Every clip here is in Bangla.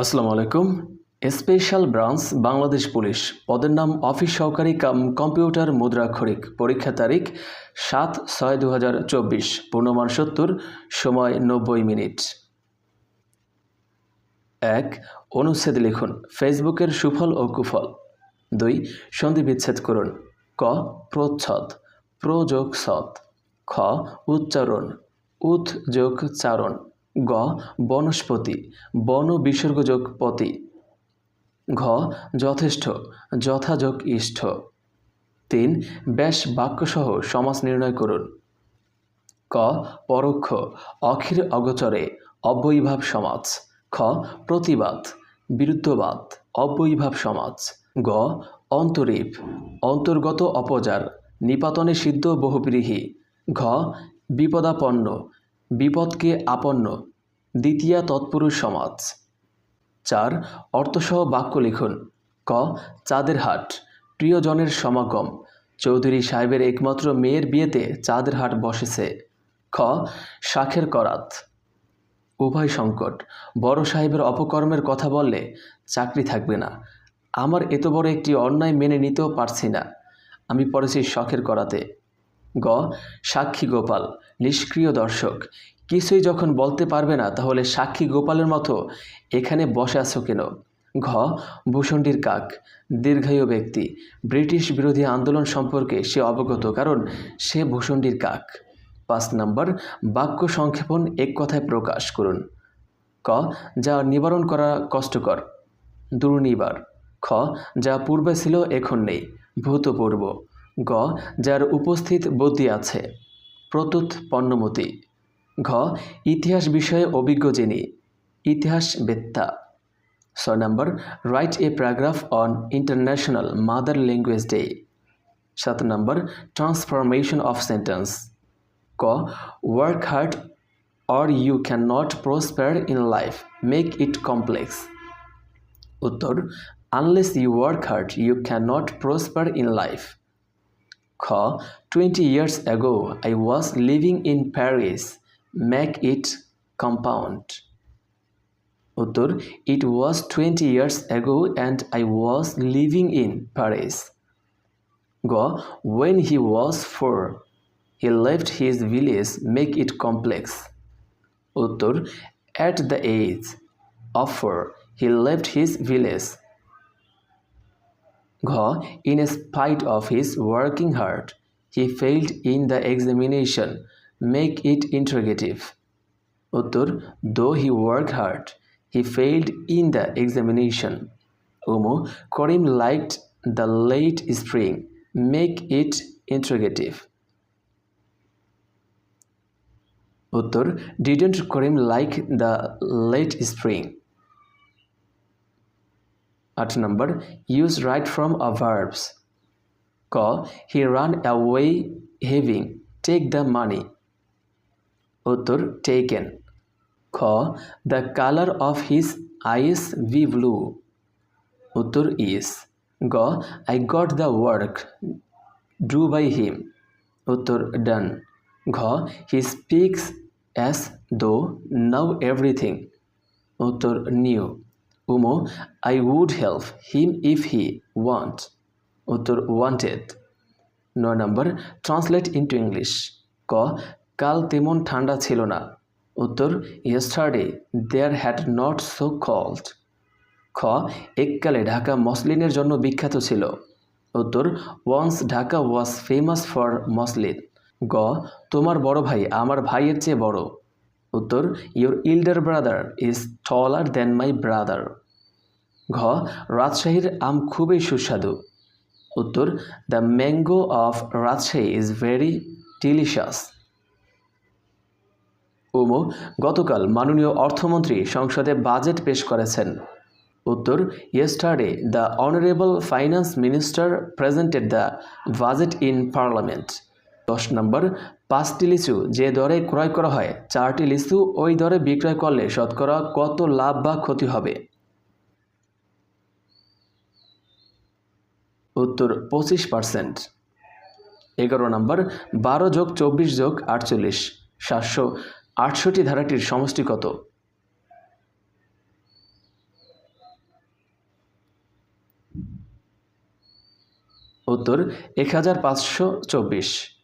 আসসালামু আলাইকুম। Special branch, Bangladesh police. পদের নাম অফিস সহকারী কাম, কম্পিউটার মুদ্রাক্ষরিক। পরীক্ষা তারিখ সাত ছয় দু হাজার চব্বিশ। পূর্ণমান সত্তর, সময় নব্বই মিনিট। এক, অনুচ্ছেদ লিখুন। ফেসবুকের সুফল ও কুফল। দুই, সন্ধি বিচ্ছেদ করুন। ক, প্রচ্ছদ। প্রযোগ সৎ খ, উচ্চারণ। উৎযোগ চারণ গ, বনস্পতি, বন বিসর্গযোগ পতি। ঘ, যথেষ্ট, যথাযোগ ইষ্ঠ। তিন, ব্যাস বাক্যসহ সমাস নির্ণয় করুন। ক, পরোক্ষ অখির অগচরে, অব্যয়ীভাব সমাজ খ, প্রতিবাদ, বিরুদ্ধবাদ, অব্যয়ীভাব সমাজ গ, অন্তরীপ, অন্তর্গত অপজার নিপাতনে সিদ্ধ বহুব্রীহি ঘ, বিপদাপন্ন বিপদকে আপন্ন, দ্বিতীয়া তৎপুরুষ সমাজ। চার, অর্থসহ বাক্য লিখুন। ক, চাঁদের হাট, প্রিয়জনের সমাগম, চৌধুরী সাহেবের একমাত্র মেয়ের বিয়েতে চাঁদের হাট বসেছে। খ, শাখের করাত। উভয় সংকট, বড় সাহেবের অপকর্মের কথা বললে চাকরি থাকবে না। আমার এত বড় একটি অন্যায় মেনে নিতেও পারছি না। আমি পড়েছি শখের করাতে। গ, সাক্ষী গোপাল, নিষ্ক্রিয় দর্শক। কিছুই যখন বলতে পারবে না, তাহলে সাক্ষী গোপালের মতো এখানে বসে আছো কেন? ঘ ভূষণ্ডির কাক, দীর্ঘায়ু ব্যক্তি। ব্রিটিশ বিরোধী আন্দোলন সম্পর্কে সে অবগত, কারণ সে ভূষণ্ডির কাক। পাঁচ নম্বর, বাক্য সংক্ষেপণ এক কথায় প্রকাশ করুন। ক, যা নিবারণ করা কষ্টকর। দুর্নিবার। খ, যা পূর্বে ছিল, এখন নেই। ভূতপূর্ব। গ, যার উপস্থিত বুদ্ধি আছে। প্রতুত পণ্যমতি। ঘ, ইতিহাস বিষয়ে অভিজ্ঞ যিনি। ইতিহাস বেত্তা ছয় নম্বর write a paragraph on international mother language day সাত নম্বর ট্রান্সফরমেশন অফ সেন্টেন্স ক work hard or you can not prosper in life make it complex উত্তর unless you work hard you can not prosper in life খ twenty years ago I was living in Paris make it compound উত্তর it was twenty years ago and I was living in Paris গ when he was four he left his village make it complex উত্তর at the age of four he left his village ঘ in spite of his working hard he failed in the examination make it interrogative উত্তর though he worked hard he failed in the examination উমো Karim liked the late spring make it interrogative উত্তর didn't Karim like the late spring আট নম্বর use right from a verbs ক he ran away having take the money উত্তর টেকেন খ the colour of his eyes be blue উত্তর ইস গ I got the work do by him উত্তর ডান ঘ he speaks as though now everything উত্তর knew উমো I would help him if he want উত্তর ওয়ান্টেড নয় নম্বর ট্রান্সলেট ইন্টু ইংলিশ ক কাল তেমন ঠান্ডা ছিল না। উত্তর yesterday there had not so cold খ এককালে ঢাকা মসলিনের জন্য বিখ্যাত ছিল। উত্তর once Dhaka was famous for muslin গ তোমার বড় ভাই আমার ভাইয়ের চেয়ে বড়। উত্তর your elder brother is taller than my brother ঘ, রাজশাহীর আম খুবই সুস্বাদু। উত্তর the mango of Rajshahi is very delicious উমো, গতকাল মাননীয় অর্থমন্ত্রী সংসদে বাজেট পেশ করেছেন। উত্তর yesterday the honourable finance minister presented the budget in parliament দশ নম্বর পাঁচটি লিচু যে দরে ক্রয় করা হয়, চারটি লিচু ওই দরে বিক্রয় করলে শতকরা কত লাভ বা ক্ষতি হবে? উত্তর, পঁচিশ পার্সেন্ট। এগারো নম্বর, বারো যোগ চব্বিশ যোগ আটচল্লিশ, সাতশো আটষট্টি ধারাটির সমষ্টি কত? উত্তর, এক হাজার পাঁচশো চব্বিশ।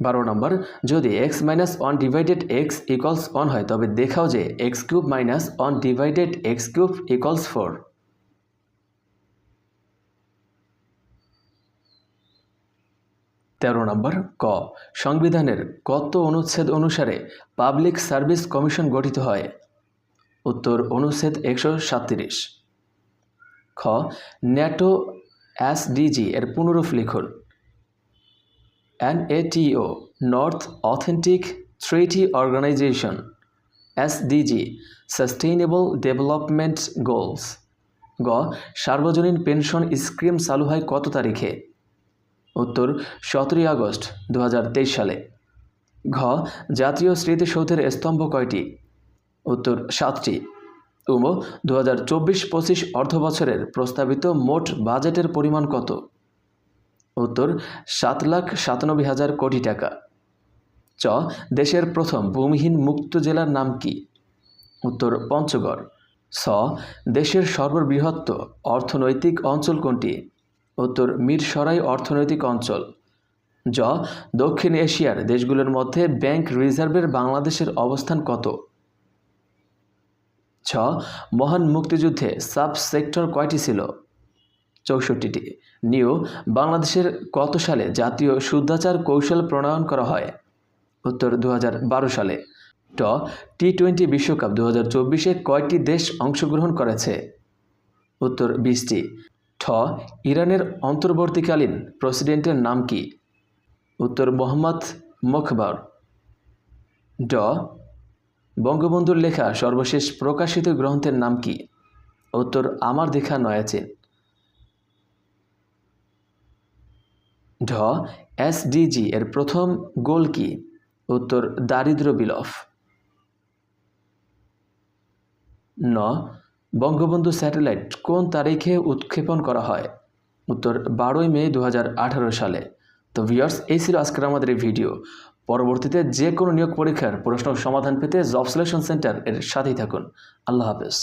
বারো নম্বর, যদি x minus one divided x equals one হয়, তবে দেখাও যে x cube minus one divided x cube equals four তেরো নম্বর, ক, সংবিধানের কত অনুচ্ছেদ অনুসারে পাবলিক সার্ভিস কমিশন গঠিত হয়? উত্তর, অনুচ্ছেদ একশো সাতত্রিশ। খ ন্যাটো এসডিজি এর পুনরূপ লিখুন। NATO north authentic treaty organisation SDG sustainable development goals গ, সার্বজনীন পেনশন স্কিম চালু হয় কত তারিখে? উত্তর, সতেরোই আগস্ট দু হাজার তেইশ সালে। ঘ, জাতীয় স্মৃতিসৌধের স্তম্ভ কয়টি? উত্তর, সাতটি। উম দু হাজার চব্বিশ পঁচিশ অর্থ বছরের প্রস্তাবিত মোট বাজেটের পরিমাণ কত? উত্তর, সাত লাখ সাতানব্বই হাজার কোটি টাকা। চ, দেশের প্রথম ভূমিহীন মুক্ত জেলার নাম কি? উত্তর, পঞ্চগড়। স দেশের সর্ববৃহৎ অর্থনৈতিক অঞ্চল কোনটি? উত্তর, মিরসরাই অর্থনৈতিক অঞ্চল। জ, দক্ষিণ এশিয়ার দেশগুলোর মধ্যে ব্যাংক রিজার্ভের বাংলাদেশের অবস্থান কত? ছ, মহান মুক্তিযুদ্ধে সাব সেক্টর কয়টি ছিল? চৌষট্টিটি। নিউ, বাংলাদেশের কত সালে জাতীয় শুদ্ধাচার কৌশল প্রণয়ন করা হয়? উত্তর দু হাজার বারো সালে। ট, টি টোয়েন্টি বিশ্বকাপ দু হাজার কয়টি দেশ অংশগ্রহণ করেছে? উত্তর, বিশটি। ঠ, ইরানের অন্তর্বর্তীকালীন প্রেসিডেন্টের নাম কি? উত্তর, মোহাম্মদ মখবর ড, বঙ্গবন্ধুর লেখা সর্বশেষ প্রকাশিত গ্রন্থের নাম কি? উত্তর, আমার দেখা নয়াচীন ঢ এসডিজি এর প্রথম গোল কি? উত্তর দারিদ্র বিলফ ন, বঙ্গবন্ধু স্যাটেলাইট কোন তারিখে উৎক্ষেপণ করা হয়? উত্তর, বারোই মে দু হাজার আঠারো সালে। তো ভিউয়ার্স, এই ছিল আজকের আমাদের এই ভিডিও। পরবর্তীতে যে কোনো নিয়োগ পরীক্ষার প্রশ্ন সমাধান পেতে জব সেন্টার এর সাথেই থাকুন। আল্লাহ হাফেজ।